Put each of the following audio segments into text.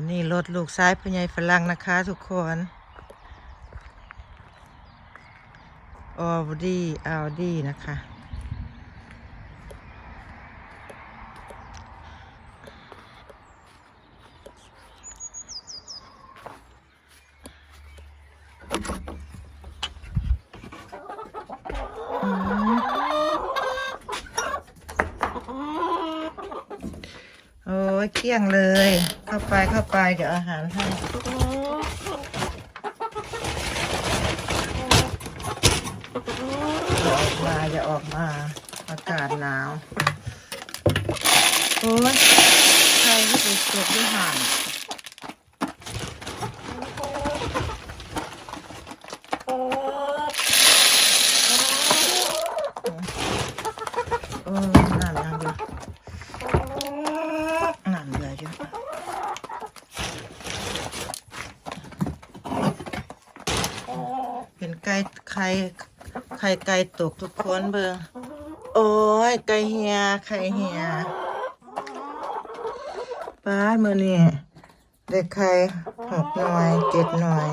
อันนี้รถลูกซ้ายพญายฝรั่งนะคะทุกคนออดี้ออลดี้นะคะ โอ้ยเกลี้ยงเลย เข้าไปเข้าไปเดี๋ยวอาหารให้อย่าออกมาอย่าออกมา อากาศหนาว โอ้ยใครที่ไปเก็บด้วยห่านโอ้ยนั่นนั่งดูนั่นเหลืออยู่เป็น ไข่ไข่ไก่ตกทุกคนเบิ่งโอ้ย ไก่เฮียไข่เฮียป้าดมือนี่ได้ไข่หกหน่วยเจ็ดหน่วย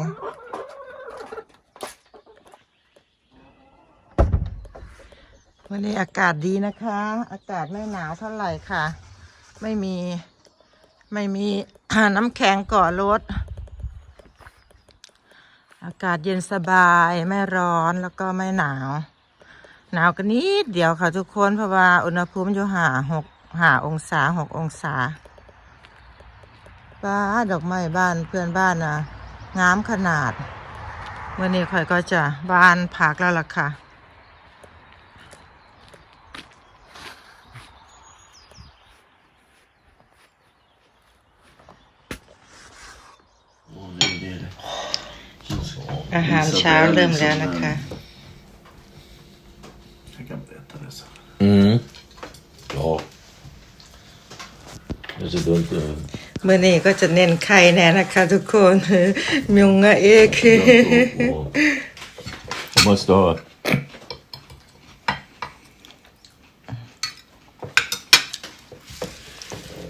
วันนี้อากาศดีนะคะ อากาศไม่หนาวเท่าไหร่ค่ะ ไม่มีไม่มีน้ำแข็งก่อรถ อากาศเย็นสบายไม่ร้อนแล้วก็ไม่หนาว หนาวกันนิดเดียวค่ะทุกคนเพราะว่าอุณหภูมิอยู่หาหกหาองศาหกองศาบ้าดอกไม้บ้านเพื่อนบ้านนะงามขนาดวันนี้ข่อยก็จะบานผักแล้วล่ะค่ะอาหารเช้าเริ่มแล้วนะคะ Jag kan inte äta det så. Mm. Ja. Det är så dumt. eh, เมื่อนี้ก็จะเน้นไข่แน่นะคะ ทุกคนมยงอะเอก dumt och- och- Man måste ha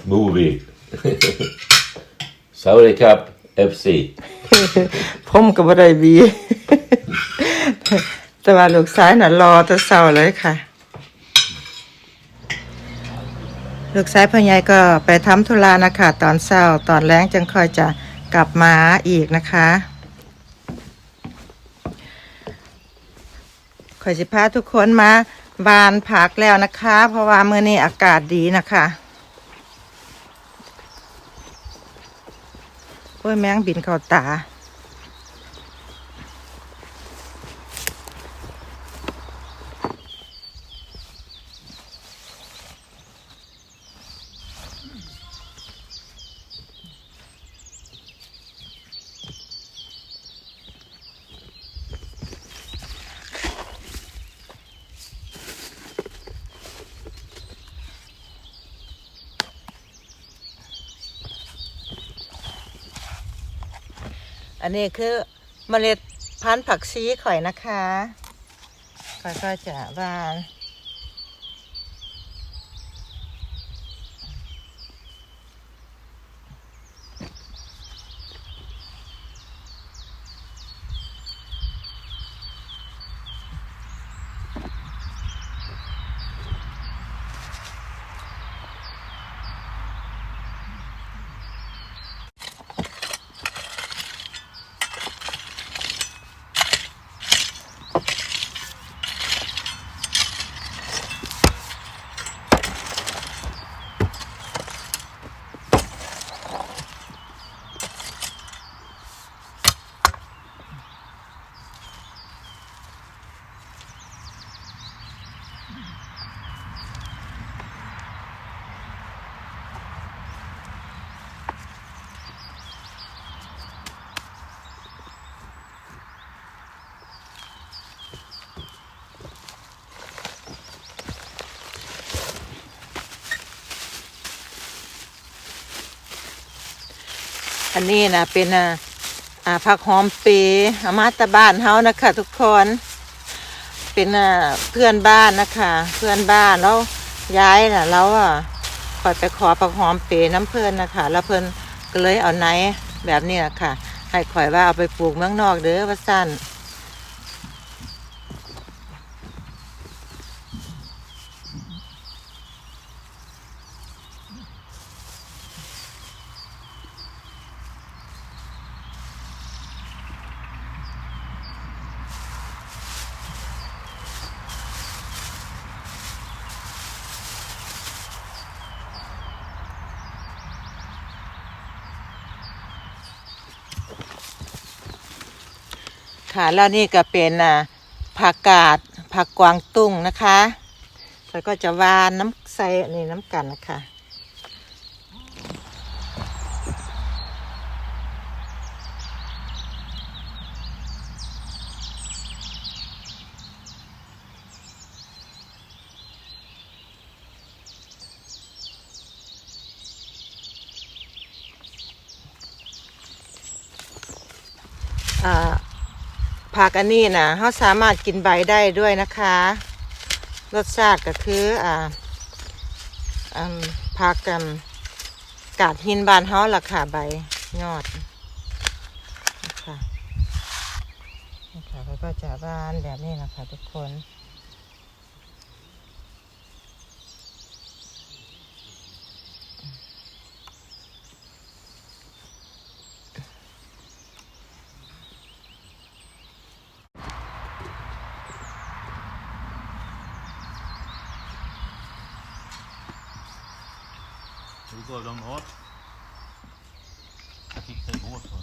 Movie. Saudi Cup FC. ผมก็บ่ได้บี แต่ว่าลูกซ้ายน่ะรอแตะเศร้าเลยค่ะ ลูกซ้ายพ่อใหญ่ก็ไปทำธุระนะคะ ตอนเศร้าตอนแรงจังค่อยจะกลับมาอีกนะคะขอยสิพาทุกคนมาบานผักแล้วนะคะ เพราะว่าเมื่อนี้อากาศดีนะคะโอ้ยแมงบินเข้าตา อันนี้คือเมล็ดพันธุ์ผักชีข่อยนะคะข่อยก็จะวาน อันนี้นะเป็นอ่าผักหอมเปย์อามาตาบ้านเฮานะคะทุกคนเป็นอ่าเพื่อนบ้านนะคะ เพื่อนบ้านแล้วย้ายน่ะแล้วอะคอยไปขอผักหอมเปย์น้ำเพื่อนนะคะ แล้วเพื่อนก็เลยเอาไหนแบบนี้ล่ะค่ะให้ข่อยว่าเอาไปปลูกเมืองนอกเด้อว่าสั้น ค่ะ แล้วนี่ก็เป็นผักกาดผักกวางตุ้งนะคะแล้วก็จะวานน้ำใส่นี่น้ำกันนะคะอ่า ผักอันนี้นะเขาสามารถกินใบได้ด้วยนะคะ รสชาติก็คืออ่าผักกันกาดหินบานเฮาล่ะค่ะใบยอดนะคะนี่ค่ะแล้วก็จะบานแบบนี้นะคะทุกคน Hur går de åt? Jag fick en båt på.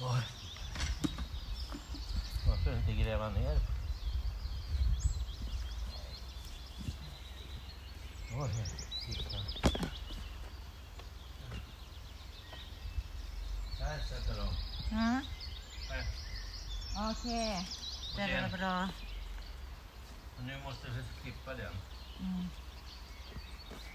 Oj. Varför inte gräva ner? Oj, titta. Där sätter de. ฮะ Här. โอเคเดี๋ยวเรารอ Och nu måste vi klippa den. อืม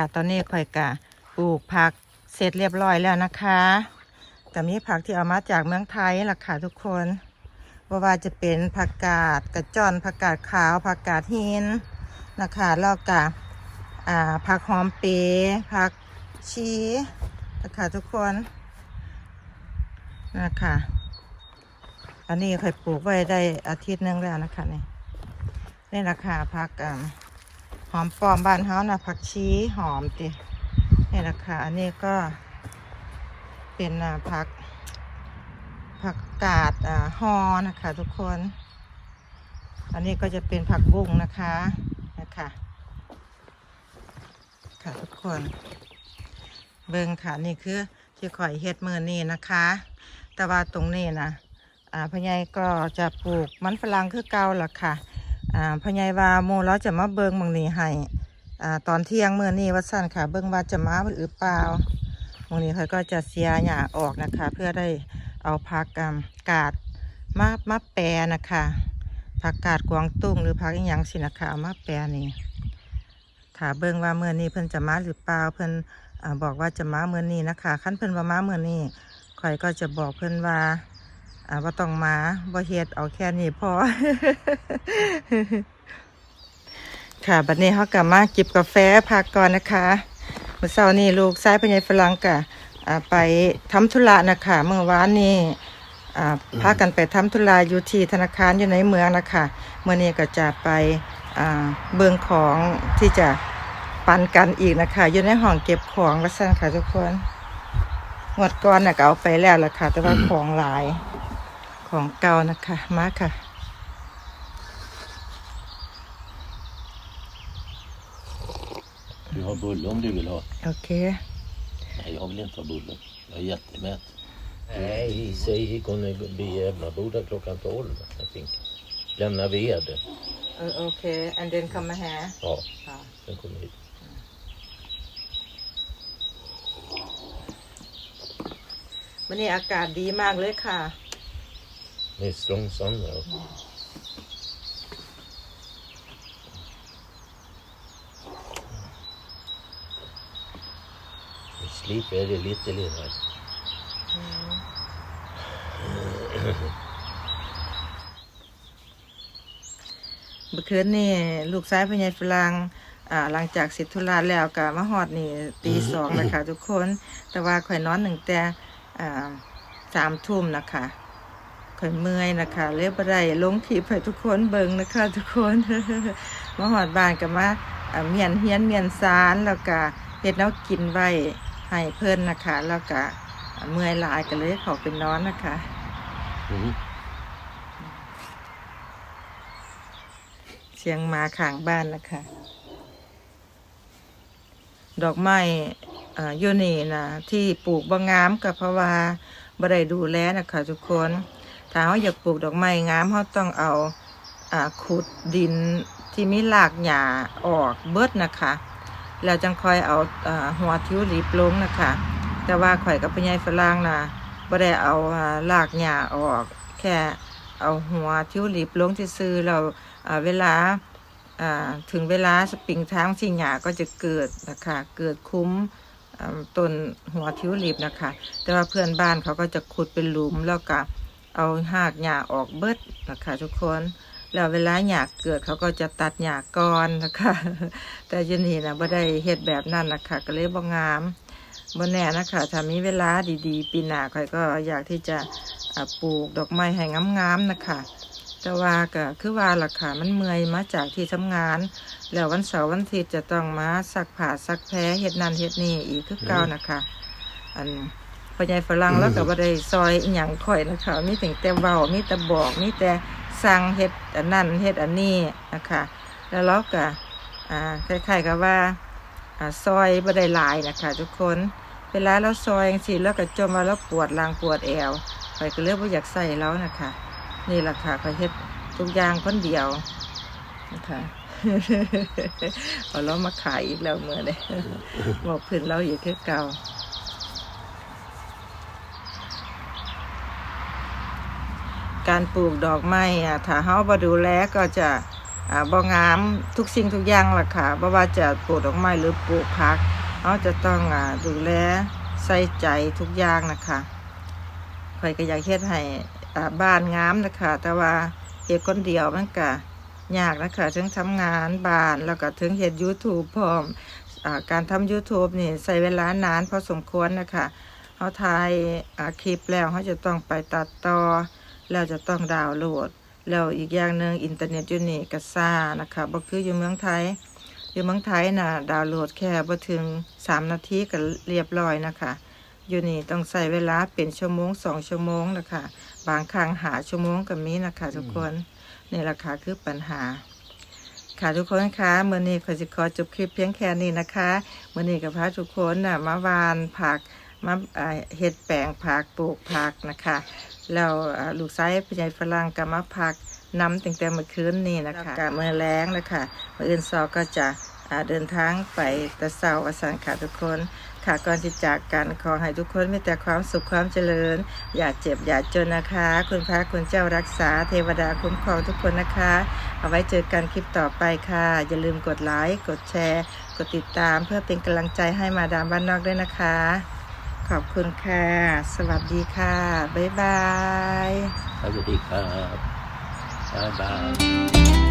ค่ะ ตอนนี้ข่อยกะปลูกผักเสร็จเรียบร้อยแล้วนะคะแต่มีผักที่เอามาจากเมืองไทยล่ะค่ะทุกคนว่าว่าจะเป็นผักกาดกระจอนผักกาดขาวผักกาดหินนะคะแล้วก็อ่าผักหอมเปยผักชีนะคะทุกคนนะคะอันนี้ค่อยปลูกไว้ได้อาทิตย์หนึงแล้วนะคะนี่นี่ราคาผักอ่า หอมปลอมบ้านเฮานะผักชีหอมตินี่ราคาอันนี้ก็เป็นอ่าผักผักกาดอ่าฮอนะคะ ทุกคน อันนี้ก็จะเป็นผักบุ้งนะคะนะคะค่ะทุกคน เบิ่งค่ะนี่คือที่ข่อยเฮ็ดมือนี่นะคะ แต่ว่าตรงนี้นะอ่าพญายก็จะปลูกมันฝรั่งคือเก่าล่ะค่ะ อ่าพญายว่าโมเราจะมาเบิงบางนี้ให้อ่าตอนเที่ยงเมื้อนี้ว่าสั้นค่ะ เบิงว่าจะมาหรือเปล่าบางนี้เขาก็จะเสียหญ้าออกนะคะ เพื่อได้เอาผักกามกาดมามาแปรนะคะผักกาดกวางตุ้งหรือผักอีหยังสินะคะเอามาแปรนี่ถ้าเบิ่งว่าเมื้อนี้เพิ่นจะมาหรือเปล่าเพิ่นอบอกว่าจะมาเมื่อนี้นะคะขั้นเพิ่นว่ามาเมื่อนี้ข่อยก็จะบอกเพิ่นว่า อ่าว่าต้องมาบ่เฮ็ดเอาแค่นี้พอ ค่ะบัดนี้เขากลับมาจิบกาแฟพักก่อนนะคะเมื่อเช้านี้ลูกชายพญายฝรั่งกะอ่าไปทำธุระนะคะเมื่อวานนี้อ่าพากันไปทำธุระอยู่ที่ธนาคารอยู่ในเมืองนะคะเมื่อนี้ก็จะไปอ่าเบิงของที่จะปันกันอีกนะคะอยู่ในห้องเก็บของวัสันค่ะทุกคนหมดก่อนน่ะก็เอาไปแล้วล่ะค่ะ แต่ว่าของหลาย ของเก่านะคะ มาค่ะ Du har bulle om du vill ha. โอเค Nej, jag vill inte ha bulle. Jag är jättemätt. Nej, säg kunde bli hemmaborda klockan 12. Jag think. Lämna ved. เออโอเค and then come มาหา Ja, ค่ะ sen kommer hit. วันนี้อากาศดีมากเลยค่ะ Det är strong sun now. You sleep very little in here. เมื่อคืนนี่ลูกชายพญายฝรั่งอ่าหลังจากเสร็จธุระแล้วก็มาฮอดนี่ตีสองนะคะทุกคน แต่ว่าข่อยนอนหนึ่งแต่อ่าสามทุ่มนะคะ ข่อยเมื่อยนะคะเรียบไรลงคลิปให้ทุกคนเบิงนะคะทุกคนมาฮอดบ้านก็มาเมียนเฮียนเมียนซานแล้วก็เฮ็ดแนวกินไว้ให้เพิ่นนะคะ แล้วก็เมื่อยลายก็เลยเขาไปนอนนะคะเสียงมาข้างบ้านนะคะ ดอกไม้อยู่นี่นะที่ปลูกบางงามก็เพราะว่าบ่ได้ดูแลนะคะทุกคน ถ้าเราอยากปลูกดอกไม้งามเราต้องเอาอ่าขุดดินที่มีรากหญ้าออกเบิดนะคะแล้วจังคอยเอาอหัวทิวลิปลงนะคะ แต่ว่าข่อยกับพญายฝรั่งนะบ่ได้เอาอ่ารากหญ้าออก แค่เอาหัวทิวลิปลงที่ซื่อเราเวลาถึงเวลาสปริงทางสิหญ้าก็จะเกิดนะคะเกิดคุ้มต้นหัวทิวลิปนะคะ แต่ว่าเพื่อนบ้านเขาก็จะขุดเป็นหลุมแล้วก็ เอาหากหญ้าออกเบิดนะคะทุกคนแล้วเวลาหญ้าเกิดเขาก็จะตัดหญ้าก่อนนะคะ แต่ยันนี่นะบ่ได้เฮ็ดแบบนั้นนะคะก็เลยบ่งามบ่แน่นะคะถ้ามีเวลาดีๆ ปีหน้าข่อยก็อยากที่จะปลูกดอกไม้ให้งามๆนะคะแต่ว่าก็คือว่าล่ะค่ะมันเมื่อยมาจากที่ทำงาน แล้ววันเสาร์วันอาทิตย์จะต้องมาซักผ้าซักแพ้เฮ็ดนั่นเฮ็ดนี่อีกคือเก่านะคะ อัน พ่อใหญ่ฝรั่งแล้วก็บ่ได้ซอยอีหยังค่อยนะคะมีแต่แต่เว้ามีแต่บอกมีแต่สั่งเฮ็ดอันนั้นเฮ็ดอันนี้นะคะแล้วเราก็อ่าคล้ายๆกับว่าอ่าซอยบ่ได้หลายนะคะ ทุกคนเวลาเราซอยจังซี่แล้วก็จมว่าเราปวดหลังปวดแอวข่อยก็เลยบ่อยากใส่แล้วนะคะ นี่แหละค่ะข่อยเฮ็ดทุกอย่างคนเดียวนะคะเอาเรามาขายอีกแล้วเมื่อนี้บอกเพื่อนเราอยู่คือเก่า การปลูกดอกไม้อะถ้าเฮาบ่ดูแลก็จะอ่าบ่งามทุกสิ่งทุกอย่างล่ะค่ะบ่ว่าจะปลูกดอกไม้หรือปลูกผักเฮาจะต้องอ่าดูแลใส่ใจทุกอย่างนะคะข่อยก็อยากเฮ็ดให้อ่าบ้านงามนะคะแต่ว่าเฮ็ดคนเดียวมันก็ยากนะคะทั้งทำงานบ้านแล้วก็ถึงเฮ็ด YouTube พร้อมอาการทำ YouTube นี่ใช้เวลานานพอสมควรนะคะเฮาถ่ายคลิปแล้วเฮาจะต้องไปตัดต่อ แล้วจะต้องดาวน์โหลด แล้วอีกอย่างหนึ่งอินเทอร์เน็ตอยู่นี่ก็ซ่านะคะบ่คืออยู่เมืองไทย อยู่เมืองไทยน่ะดาวน์โหลดแค่บ่ถึง 3 นาทีก็เรียบร้อยนะคะ อยู่นี่ต้องใช้เวลาเป็นชั่วโมง 2 ชั่วโมงนะคะ บางครั้งหาชั่วโมงก็มีนะคะ ทุกคนนี่ราคาคือปัญหาค่ะทุกคนคะเมื่อนี้ขอสิขอจบคลิปเพียงแค่นี้นะคะเมื่อนี้กับพาทุกคนน่ะมาวานผักมาเฮ็ดแปลงผักปลูกผักนะคะ แล้วอ่าลูกชายผู้ใหญ่ฝรั่งก็มาพักน้ำตั้งแต่เมื่อคืนนี้นะคะกะเมื่อแรงนะคะเมื่ออื่นซอก็จะอ่าเดินทางไปแต่เสาร์อสันค่ะทุกคนค่ะก่อนที่จากกันขอให้ทุกคนมีแต่ความสุขความเจริญ อย่าเจ็บอย่าจนนะคะ คุณพระคุณเจ้ารักษาเทวดาคุ้มครองทุกคนนะคะ เอาไว้เจอกันคลิปต่อไปค่ะ อย่าลืมกดไลค์กดแชร์ กดติดตามเพื่อเป็นกำลังใจให้มาดามบ้านนอกด้วยนะคะ ขอบคุณค่ะ สวัสดีค่ะ บ๊ายบาย สวัสดีครับ บ๊ายบาย